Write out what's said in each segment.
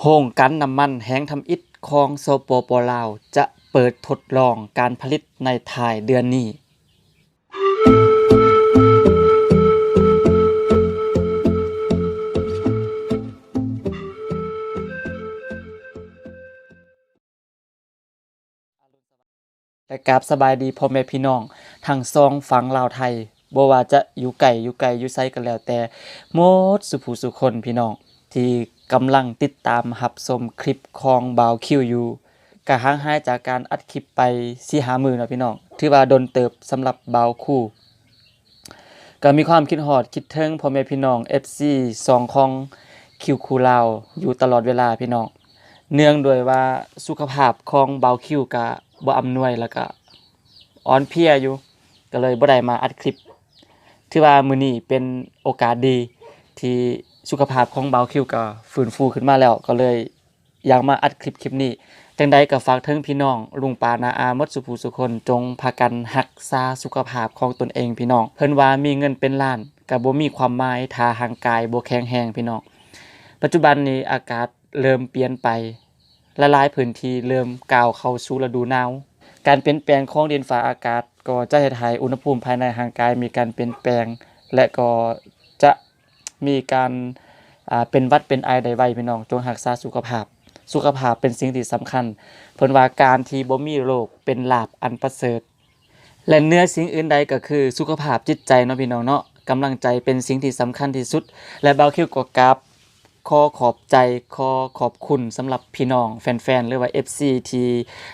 โรงกันน้ำมันแห้งทำอิฐของสปปลาว จะเปิดทดลองการผลิตในท้ายเดือนนี้ และกราบสบายดีพ่อแม่พี่น้องทั้งสองฝังลาวไทยบ่ว่าจะอยู่ไกลอยู่ไกลอยู่ไสก็แล้วแต่หมดสุผู้สุคนพี่น้องที่ กำลังติดตามรับชมคลิปของบาวคิวอยู่ก็ห่างหายจากการอัดคลิปไป4-5มื้อแล้วพี่น้องถือว่าดนเติบสำหรับบาวคู่ ก็มีความคิดฮอดคิดถึงพ่อแม่พี่น้อง FC สองของคิวคูลาวอยู่ตลอดเวลาพี่น้องเนื่องด้วยว่าสุขภาพของเบาคิวก็บ่อำนวยแล้วก็อ่อนเพลียอยู่ ก็เลยบ่ได้มาอัดคลิป ถือว่ามื้อนี้เป็นโอกาสดีที่ สุขภาพของเบาคิวก็ฟื้นฟูขึ้นมาแล้ว ก็เลยอยากมาอัดคลิปคลิปนี้ จังใดก็ฝากถึงพี่น้อง ลุงปานาอามดสุผู้สุคนจงพากันรักษาสุขภาพของตนเองพี่น้อง เพิ่นว่ามีเงินเป็นล้านก็บ่มีความหมายถ้าร่างกายบ่แข็งแรงพี่น้อง ปัจจุบันนี้อากาศเริ่มเปลี่ยนไปหลายพื้นที่เริ่มก้าวเข้าสู่ฤดูหนาวการเปลี่ยนแปลงของดินฟ้าอากาศ ก็จะเฮ็ดให้อุณหภูมิภายในร่างกายมีการเปลี่ยนแปลง และก็ มีการเป็นวัดเป็นไอได้ไวพี่น้องจงรักษาสุขภาพ สุขภาพเป็นสิ่งที่สำคัญ เพิ่นว่าการที่บ่มีโรคเป็นลาภอันประเสริฐ และเนื้อสิ่งอื่นใดก็คือสุขภาพจิตใจเนาะพี่น้องเนาะกำลังใจเป็นสิ่งที่สำคัญที่สุด และเบาคิวก็กราบขอขอบใจขอขอบคุณสำหรับพี่น้องแฟนๆหรือว่า FC ที่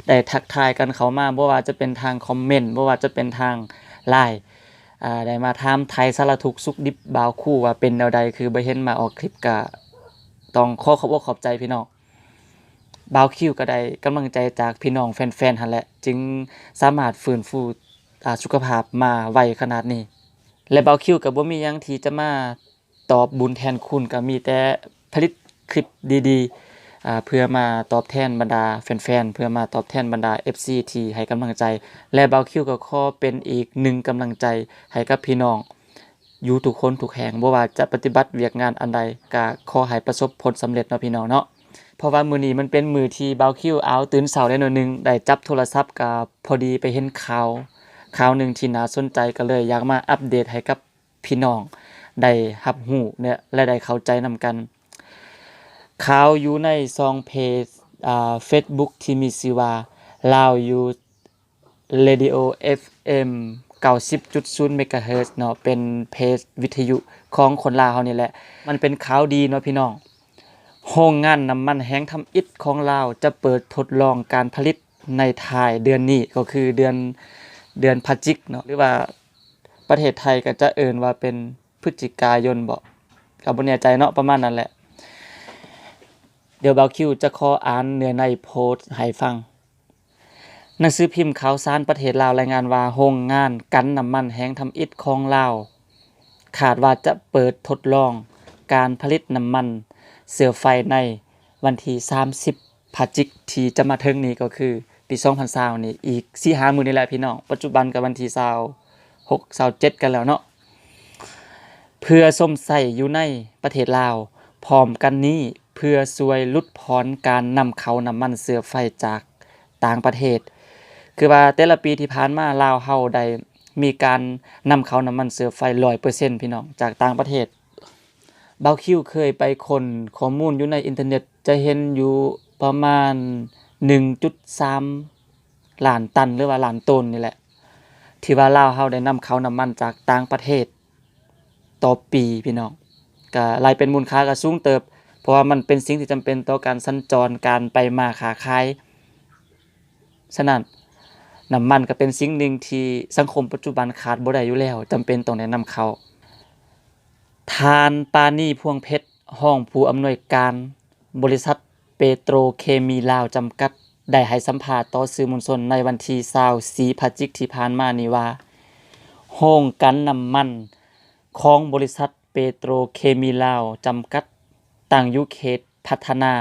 ได้ทักทายกันเขามาบ่ว่าจะเป็นทางคอมเมนต์บ่ว่าจะเป็นทาง LINE อ่าได้มาถามไทยสารทุกข์สุขดิบบาวคู่ว่าเป็นแนวใดคือบ่เห็นมาออกคลิปก็ต้องขอขอบอกขอบใจพี่น้องบาวคิวก็ได้กำลังใจจากพี่น้องแฟนๆหันแหละจึงสามารถฟื้นฟูอาสุขภาพมาไวขนาดนี้ และบาวคิวก็บ่มียังที่จะมาตอบบุญแทนคุณก็มีแต่ผลิตคลิปดีๆ เพื่อมาตอบแทนบรรดาแฟนๆ เพื่อมาตอบแทนบรรดา FC ที่ให้กำลังใจ และบาวคิวก็ขอเป็นอีกหนึ่งกำลังใจให้กับพี่น้องอยู่ทุกคนทุกแห่งบ่ว่าจะปฏิบัติเวียกงานอันใดก็ขอให้ประสบผลสำเร็จเนาะพี่น้องเนาะเพราะว่ามือนี้มันเป็นมือที่บาวคิวเอาตื่นเช้าได้หน่อยนึงได้จับโทรศัพท์ก็พอดีไปเห็นข่าวข่าวหนึ่งที่น่าสนใจก็เลยอยากมาอัปเดตให้กับพี่น้องได้รับรู้เนี่ยและได้เข้าใจนำกัน เขาอยู่ในซองเพจอ่า Facebook ที่มีชื่อว่าลาวอยู่ Radio FM 90.0 MHz เนาะเป็นเพจวิทยุของคนลาวเฮานี่แหละ มันเป็นข่าวดีเนาะพี่น้องโรงงานน้ำมันแห้งทำอิฐของลาวจะเปิดทดลองการผลิตในไทยเดือนนี้ก็คือเดือนเดือนพฤศจิกเนาะหรือว่าประเทศไทยก็จะเอิ้นว่าเป็นพฤศจิกายนบ่ก็บ่แน่ใจเนาะประมาณนั้นแหละ เดี๋ยวเบาคิวจะขออ่านเนื้อในโพสต์ให้ฟัง หนังสือพิมพ์ข่าวสารประเทศลาวรายงานว่าโรงงานกันน้ำมันแห้งทำอิฐของลาวขาดว่าจะเปิดทดลองการผลิตน้ำมันเสือไฟในวันที่ 30พฤศจิกที่จะมาถึงนี้ก็คือปี2020นี่อีก4-5มื้อนี่แหละพี่น้อง ปัจจุบันก็วันที่26 27กันแล้วเนาะเพื่อส้มใส่อยู่ในประเทศลาวพร้อมกันนี้ พื่อช่วยลดพรการนำเขาน้ำมันเสือไฟจากต่างประเทศ คือว่าแต่ละปีที่ผ่านมาลาวเฮาได้มีการนำเขาน้ำมันเสือไฟ100%พี่น้องจากต่างประเทศเบาคิวเคยไปคนข้อมูลอยู่ในอินเทอร์เน็ตจะเห็นอยู่ประมาณ 1.3ล้านตันหรือว่าล้านต้นนี่แหละ ที่ว่าลาวเฮาได้นำเขาน้ำมันจากต่างประเทศ ต่อปีพี่น้องก็รายเป็นมูลค่าก็สูงเติบ เพราะว่ามันเป็นสิ่งที่จำเป็นต่อการสัญจรการไปมาค้าขายฉะนั้นน้ำมันก็เป็นสิ่งหนึ่งที่สังคมปัจจุบันขาดบ่ได้อยู่แล้วจำเป็นต้องได้นำเขาทานปานีพวงเพชรห้องผู้อำนวยการบริษัทเปโตรเคมีลาวจำกัด ได้ให้สัมภาษณ์ต่อสื่อมวลชนในวันที่24พฤศจิกที่ผ่านมานี้ว่าโรงกันน้ำมัน ของบริษัทเปโตรเคมีลาวจำกัด ตั้งยู่เขตพัฒนา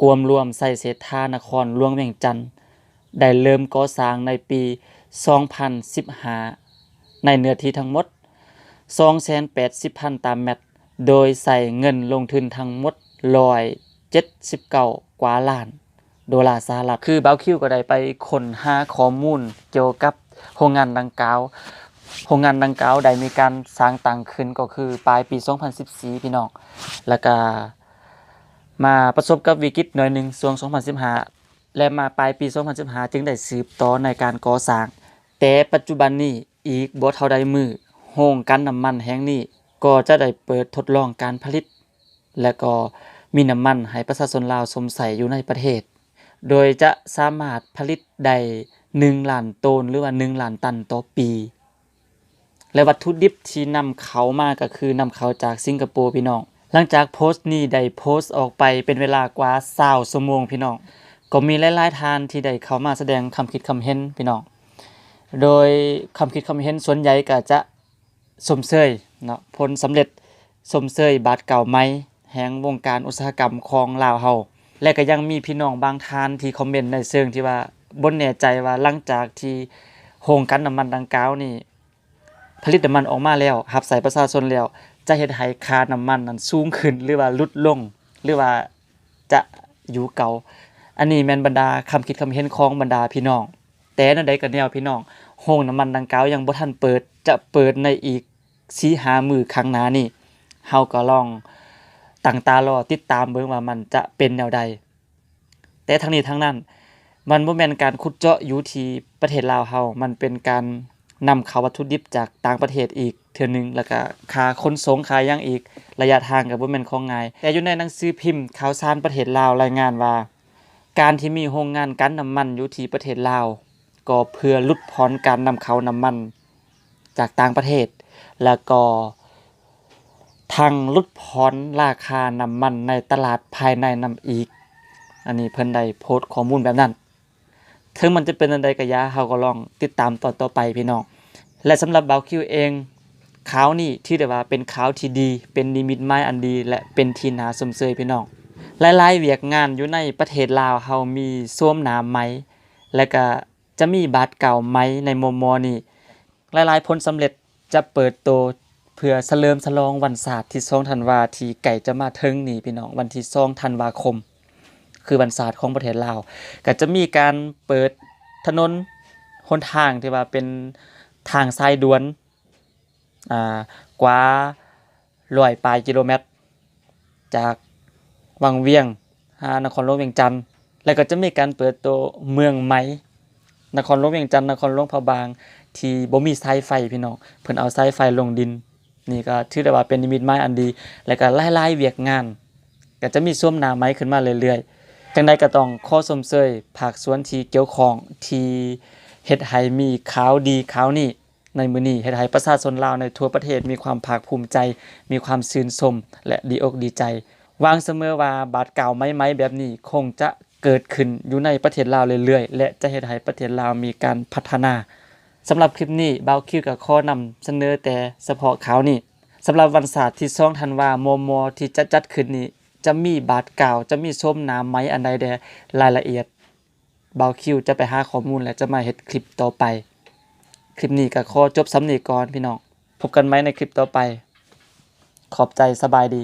กวมรวมใส่เศรษฐานครหลวงเวียงจันทน์ได้เริ่มก่อสร้างในปี 2015 ในเนื้อที่ทั้งหมด 280,000 ตามแมตรโดยใส่เงินลงทุนทั้งหมด79กว่าล้านดอลลาร์สหรัฐคือเบาคิวก็ได้ไปค้นหาข้อมูลเกี่ยวกับโรงงานดังกล่าวโรงงานดังกล่าวได้มีการสร้างตั้งขึ้นก็คือปลายปี 2014 พี่น้อง แล้วก็ มาประสบกับวิกฤตหน่อยหนึ่งช่วง 2015 และมาปลายปี 2015 จึงได้สืบต่อในการก่อสร้าง แต่ปัจจุบันนี้อีกบ่เท่าใดมือโรงกันน้ำมันแห่งนี้ ก็จะได้เปิดทดลองการผลิต และก็มีน้ำมันให้ประชาชนลาวสมใส่อยู่ในประเทศ โดยจะสามารถผลิตได้1ล้านตนหรือว่า1ล้านตันต่อปี และวัตถุดิบที่นำเขามาก็คือนำเข้าจากสิงคโปร์พี่น้อง หลังจากโพสต์นี้ได้โพสต์ออกไปเป็นเวลากว่า20ชั่วโมงพี่น้อง ก็มีหลายๆท่านที่ได้เข้ามาแสดงควาคิดควาเห็นพี่น้อง โดยควาคิดควาเห็นส่วนใหญ่ก็จะสมเสยเนาะผลสำเร็จสมเสยบาทเก่าไหมแห่งวงการอุตสาหกรรมของลาวเฮาและก็ยังมีพี่น้องบางท่านที่คอมเมนต์ในเชิงที่ว่าบ่แน่ใจว่าหลังจากที่โรงกันน้ำมันดังกล่าวนี่ผลิตน้ำมันออกมาแล้วรับใส่ประชาชนแล้ว จะเฮ็ดให้ค่าน้ำมันนั้นสูงขึ้นหรือว่าลดลง หรือว่าจะอยู่เก่า อันนี้แมนบรรดาคำคิดคำเห็นของบรรดาพี่น้อง แต่นั่นใดก็แนวพี่น้องโรงน้ำมันดังกล่าวยังบ่ทันเปิดจะเปิดในอีก4-5มื้อข้งหน้านี้เฮาก็ลองตั้งตารอติดตามเบิ่งว่ามันจะเป็นแนวใด แต่ทั้งนี้ทั้งนั้น มันบ่แม่นการขุดเจาะอยู่ที่ประเทศลาวเฮามันเป็นการ นำเข้าวัตถุดิบจากต่างประเทศอีกเทื่อนึงแล้วก็ค่าขนส่งค่าหยังอีกระยะทางก็บ่แม่นของง่าย แต่อยู่ในหนังสือพิมพ์ข่าวสารประเทศลาวรายงานว่า การที่มีโรงงานกันน้ำมันอยู่ที่ประเทศลาวก็เพื่อลดพรการนำเข้าน้ำมันจากต่างประเทศ แล้วก็ทางลดพรราคาน้ำมันในตลาดภายในนํอีก อันนี้เพิ่นได้โพสต์ข้อมูลแบบนั้น ถึงมันจะเป็นอันใดก็อยาเฮาก็ลองติดตามตอนต่อไปพี่น้อง และสำหรับเบาคิวเองขาวนี้ที่ได้ว่าเป็นขาวที่ดี เป็นนิมิตหมายอันดี และเป็นทีนาสมเสยพี่น้องหลายๆเวียกงานอยู่ในประเทศลาวเฮามีส้วมน้ำไหม และก็จะมีบาทเก่าไหมในมมอนี้หลายๆผลสำเร็จจะเปิดโตเพื่อเฉลิมฉลองวันศาสตร์ที่2ธันวาที่ไก่จะมาถึงนี่พี่น้องวันที่2ธันวาคม คือวันศาสตร์ของประเทศลาวก็จะมีการเปิดถนนหนทางที่ว่าเป็นทางสายด่วนอ่ากว่าร้อยปลายกิโลเมตร จากวังเวียงหานครหลวงเวียงจันทน์แล้วก็จะมีการเปิดตัวเมืองใหมนครหลวงเวียงจันทน์นครหลวงพะบาง ที่บ่มีสายไฟพี่น้องเพิ่นเอาสายไฟลงดิน นี่ก็ถือได้ว่าเป็นนิมิตหมายอันดี แล้วก็หลายๆเวียกงานก็จะมีส้วมหน้าไม้ขึ้นมาเรื่อยๆ จังใดก็ต้องข้อสมเสยภาคส่วนที่เกี่ยวของที่เฮ็ดให้มีขาวดีขาวนี้ในมือนี้เฮ็ดให้ประชาชนลาวในทั่วประเทศมีความภาคภูมิใจ มีความชื่นชมและดีอกดีใจวางเสมอว่าบาทเก่าไม้ๆแบบนี้คงจะเกิดขึ้นอยู่ในประเทศลาวเรื่อยๆและจะเฮ็ดให้ประเทศลาวมีการพัฒนาสำหรับคลิปนี้บ่าวคิวก็ขอนำเสนอแต่เฉพาะข่าวนี้สำหรับวันศาสตร์ที่2ธันวามมที่จะจัดขึ้นนี้ จะมีบาดเก่าจะมีส้มน้ำไหมอันใดแดรายละเอียดบ่าคิวจะไปหาข้อมูลและจะมาเห็ดคลิปต่อไป คลิปนี้ก็ขอจบสำนีก่อนพี่น้อง พบกันไหมในคลิปต่อไป ขอบใจสบายดี